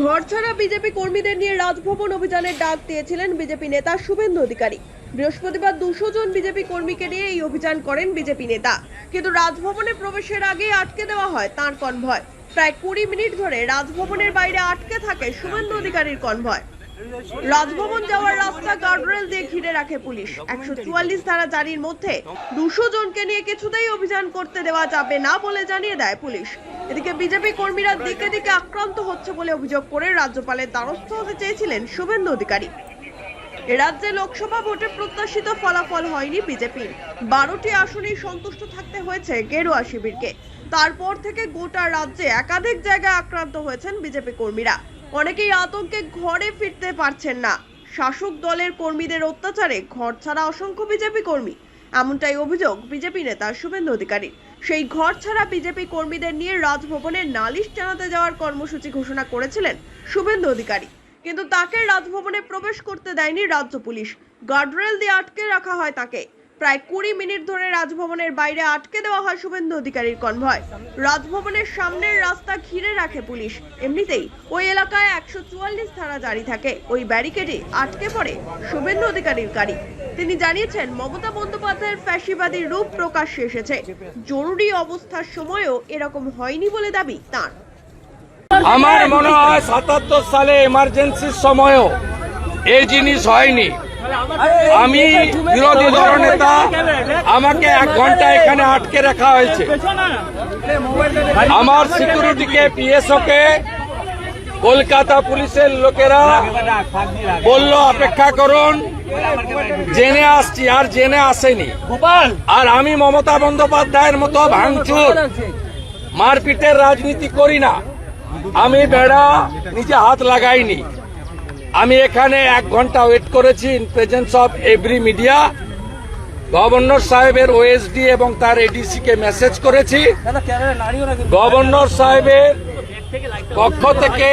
ঘর ছাড়া বিজেপি কর্মীদের নিয়ে রাজভবন অভিযানের ডাক দিয়েছিলেন বিজেপি নেতা শুভেন্দু অধিকারী। বৃহস্পতিবার দুশো জন বিজেপি কর্মীকে নিয়ে এই অভিযান করেন বিজেপি নেতা। কিন্তু রাজভবনে প্রবেশের আগে আটকে দেওয়া হয় তার কনভয়। প্রায় কুড়ি মিনিট ধরে রাজভবনের বাইরে আটকে থাকে শুভেন্দু অধিকারীর কনভয়। রাজভবন যাওয়ার রাস্তা গার্ডরেল দিয়ে ঘিরে রাখে পুলিশ। একশো চুয়াল্লিশ ধারা জারির মধ্যে দুশো জনকে নিয়ে কিছুতেই অভিযান করতে দেওয়া যাবে না বলে জানিয়ে দেয় পুলিশ। এদিকে বিজেপি কর্মীরা দিকে দিকে আক্রান্ত হচ্ছে বলে অভিযোগ করে রাজ্যপালের দ্বারস্থ হতে চেয়েছিলেন শুভেন্দু অধিকারী। রাজ্যে লোকসভা ভোটে প্রত্যাশিত ফলাফল হয়নি বিজেপির। বারোটি আসনেই সন্তুষ্ট থাকতে হয়েছে গেরুয়া শিবিরকে। তারপর থেকে গোটা রাজ্যে একাধিক জায়গায় আক্রান্ত হয়েছেন বিজেপি কর্মীরা। অনেকেই আতঙ্কে ঘরে ফিরতে পারছেন না। শাসক দলের কর্মীদের অত্যাচারে ঘর ছাড়া অসংখ্য বিজেপি কর্মী। এমনটাই অভিযোগ বিজেপি নেতা শুভেন্দু অধিকারী। সেই ঘর ছাড়া বিজেপি কর্মীদের নিয়ে রাজভবনে নালিশ জানাতে যাওয়ার কর্মসূচি ঘোষণা করেছিলেন শুভেন্দু অধিকারী। কিন্তু তাকে রাজভবনে প্রবেশ করতে দেয়নি রাজ্য পুলিশ। গার্ডরেল দিয়ে আটকে রাখা হয় তাকে। প্রায় কুড়ি মিনিট ধরে রাজভবনের বাইরে আটকে দেওয়া হয় শুভেন্দু অধিকারীর কনভয়। রাজভবনের সামনের রাস্তা ঘিরে রাখে পুলিশ। এমনিতেই ওই এলাকায় একশো চুয়াল্লিশ ধারা জারি থাকে। ওই ব্যারিকেডে আটকে পড়ে শুভেন্দু অধিকারীর গাড়ি। তিনি জানিয়েছেন, মমতা বন্দ্যোপাধ্যায়ের ফ্যাসিবাদী রূপ প্রকাশ্যে এসেছে। জরুরি অবস্থার সময়ও এরকম হয়নি বলে দাবি তাঁর। আমার মনে হয় সাতাত্তর সালে এমার্জেন্সির সময়ও এই জিনিস হয়নি। আমি বিরোধী দলনেতা আমাকে এক ঘণ্টা এখানে আটকে রাখা হয়েছে। আমার সিকিউরিটিকে, পিএসওকে, কলকাতা পুলিশের লোকেরা বলল, অপেক্ষা করুন, জেনে আসছি, আর জেনে আসেনি। আর আমি মমতা বন্দ্যোপাধ্যায়ের মতো ভাঙচুর, মারপিটের রাজনীতি করি না। আমি বেড়া নিজে হাত লাগাইনি। আমি এখানে এক ঘণ্টা ওয়েট করেছি in presence of every media governor সাহেবের ওএসডি এবং তার এডিসি কে মেসেজ করেছি। গভর্নর সাহেবের পক্ষ থেকে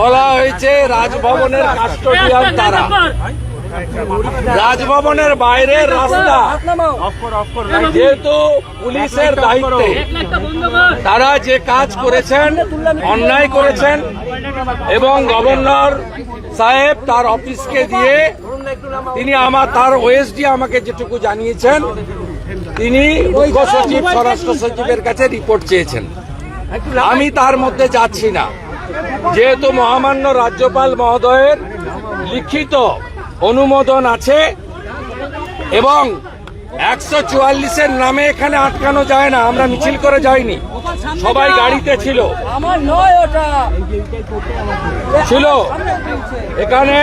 বলা হয়েছে, রাজভবনের কাস্টোডিয়ান তারা। রাজভবনের বাইরের রাস্তা। যেহেতু পুলিশের দায়িত্বে, তারা যে কাজ করেছেন, অন্যায় করেছেন এবং গভর্নর সাহেব তার অফিসকে দিয়ে তিনি আমার, তার ওএসডি আমাকে যেটুকু জানিয়েছেন, তিনি সচিব, স্বরাষ্ট্র সচিবের কাছে রিপোর্ট চেয়েছেন। আমি তার মধ্যে যাচ্ছি না। যেহেতু মহামান্য রাজ্যপাল মহোদয়ের লিখিত অনুমোদন আছে এবং একশো চুয়াল্লিশের নামে এখানে আটকানো যায় না আমরা মিছিল করে যাইনি। সবাই গাড়িতে ছিল। ছিল। এখানে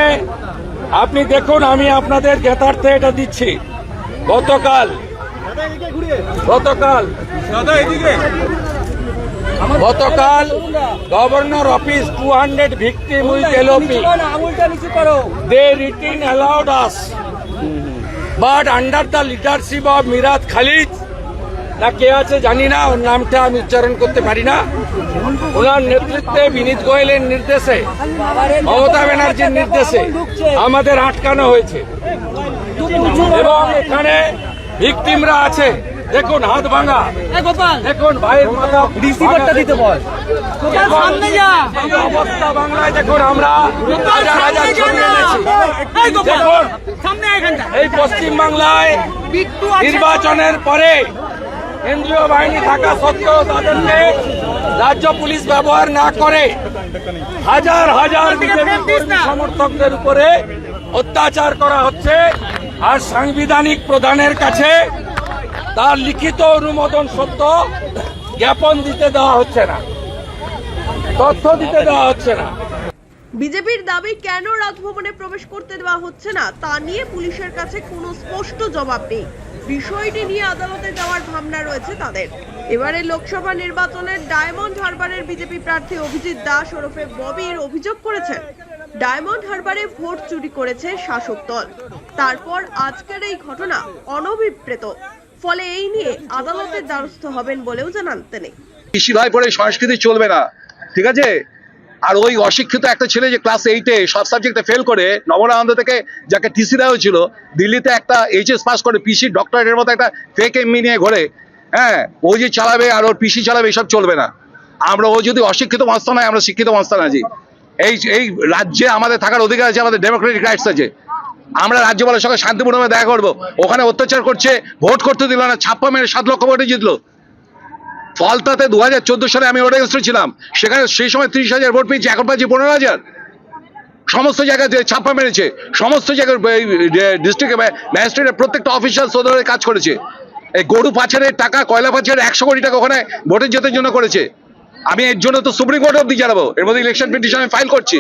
আপনি দেখুন আমি আপনাদের জ্ঞাতার্থে এটা দিচ্ছি। গতকাল গতকাল গতকাল governor office two hundred victim with LOP. They retain allowed আঙুলটা নিচু under the leadership of Miraj Khalid না কে আছে জানি না, ওর নামটা আমি উচ্চারণ করতে পারি না। ওনার নেতৃত্বে বিনীত গোয়েলের নির্দেশে, মমতা ব্যানার্জির নির্দেশে আমাদের আটকানো হয়েছে। এবং এখানে ভিকটিমরা আছে। দেখুন হাত ভাঙা। গোপাল। দেখুন ভাইয়ের মাথা রিসিভারটা দিতে বল। গোপাল সামনে যা। অবস্থা বাংলায় দেখুন আমরা। হাজার হাজার ছবি এনেছি। এই গোপাল দেখুন। সামনে এই পশ্চিম বাংলায় নির্বাচনের পরে কেন্দ্রীয় বাহিনী থাকা সত্ত্বেও তাদেরকে রাজ্য পুলিশ ব্যবহার না করে হাজার হাজার সমর্থকদের উপরে অত্যাচার করা হচ্ছে। আর সাংবিধানিক প্রধানের কাছে তার লিখিত অনুমোদন সত্য জ্ঞাপন দিতে দেওয়া হচ্ছে না। তথ্য দিতে দেওয়া হচ্ছে না। বিজেপির দাবি, কেন রাজভবনে প্রবেশ করতে দেওয়া হচ্ছে না, তা নিয়ে পুলিশের কাছে কোনো স্পষ্ট জবাব নেই। বিষয়টি নিয়ে আদালতে যাওয়ার ভাবনা রয়েছে তাদের। এবারে লোকসভা নির্বাচনের ডায়মন্ড হারবারের বিজেপি প্রার্থী অভিজিৎ দাস ওরফে ববির অভিযোগ করেছেন, ডায়মন্ড হারবারে ভোট চুরি করেছে শাসক দল। তারপর আজকের এই ঘটনা অনভিপ্রেত। ফলে এই নিয়ে আদালতের দ্বারস্থ হবেন বলেও জানান তিনি। পিসি ভাই পরে সংস্কৃতি চলবে না, ঠিক আছে? আর ওই অশিক্ষিত একটা ছেলে যে ক্লাস এইটে সব সাবজেক্টে ফেল করে নবরানন্দ থেকে যাকে টিসি দেওয়া হয়েছিল, দিল্লিতে একটা এইচএস পাস করে পিসি ডক্টরেটের মতো একটা ফেক এমবি নিয়ে ঘোরে হ্যাঁ? ও যে চালাবে আর ওর পিসি চালাবে, এসব চলবে না। আমরা ও যদি অশিক্ষিত মস্তান হয় আমরা শিক্ষিত মস্তান আছি। এই এই রাজ্যে আমাদের থাকার অধিকার আছে, আমাদের ডেমোক্রেটিক রাইটস আছে। আমরা রাজ্যপালের সঙ্গে শান্তিপূর্ণভাবে দেখা করব। ওখানে অত্যাচার করছে, ভোট করতে দিল না, ছাপ্পা মেরে সাত লক্ষ ভোটে জিতলো। ফলতাতে দু হাজার চোদ্দ সালে আমি ওটা ছিলাম। সেখানে সেই সময় ত্রিশ হাজার ভোট পেয়েছি, এখন পাচ্ছি পনেরো হাজার। সমস্ত জায়গায় ছাপ্পা মেরেছে, সমস্ত জায়গায় ডিস্ট্রিক্ট ম্যাজিস্ট্রেটের প্রত্যেকটা অফিসার সোদরে কাজ করেছে। এই গরু পাচারের টাকা, কয়লা পাচারের একশো কোটি টাকা ওখানে ভোটের জেতের জন্য করেছে। আমি এর জন্য তো সুপ্রিম কোর্ট অব্দি জানাব। এর মধ্যে ইলেকশন পিটিশন আমি ফাইল করছি।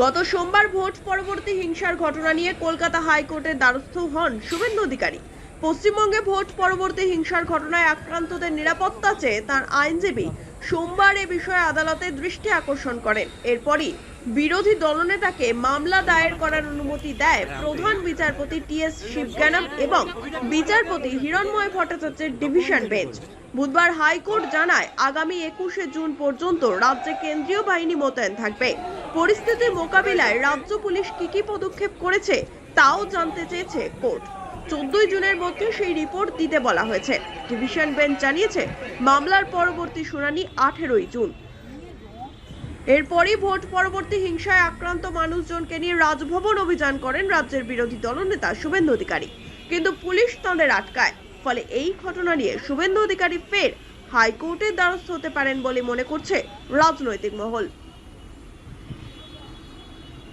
গত সোমবার ভোট পরবর্তী হিংসার ঘটনা নিয়ে কলকাতা হাইকোর্টের দ্বারস্থ হন শুভেন্দু অধিকারী। পশ্চিমবঙ্গে ভোট পরবর্তী হিংসার ঘটনায় আক্রান্তদের নিরাপত্তা চেয়ে তার আইনজীবী সোমবার এ বিষয়ে আদালতে দৃষ্টি আকর্ষণ করেন। এরপরই বিরোধী দলনেতাকে মামলা দায়ের করার অনুমতি দেয় প্রধান বিচারপতি টি এস শিবজ্ঞানম এবং বিচারপতি হিরণময় ভট্টাচার্যের ডিভিশন বেঞ্চ। বুধবার হাইকোর্ট জানায়, আগামী একুশে জুন পর্যন্ত রাজ্যে কেন্দ্রীয় বাহিনী মোতায়েন থাকবে। পরিস্থিতি মোকাবিলায় রাজ্য পুলিশ কি কি পদক্ষেপ করেছে তাও জানতে চেয়েছে কোর্ট। চোদ্দই জুনের মধ্যে সেই রিপোর্ট দিতে বলা হয়েছে। ডিভিশন বেঞ্চ জানিয়েছে, মামলার পরবর্তী শুনানি আঠেরোই জুন। এরপরই ভোট পরবর্তী হিংসায় আক্রান্ত মানুষজনকে নিয়ে রাজভবন অভিযান করেন রাজ্যের বিরোধী দলনেতা শুভেন্দু অধিকারী। কিন্তু পুলিশ তাঁদের আটকায়। ফলে এই ঘটনা নিয়ে শুভেন্দু অধিকারী ফের হাইকোর্টের দ্বারস্থ হতে পারেন বলে মনে করছে রাজনৈতিক মহল।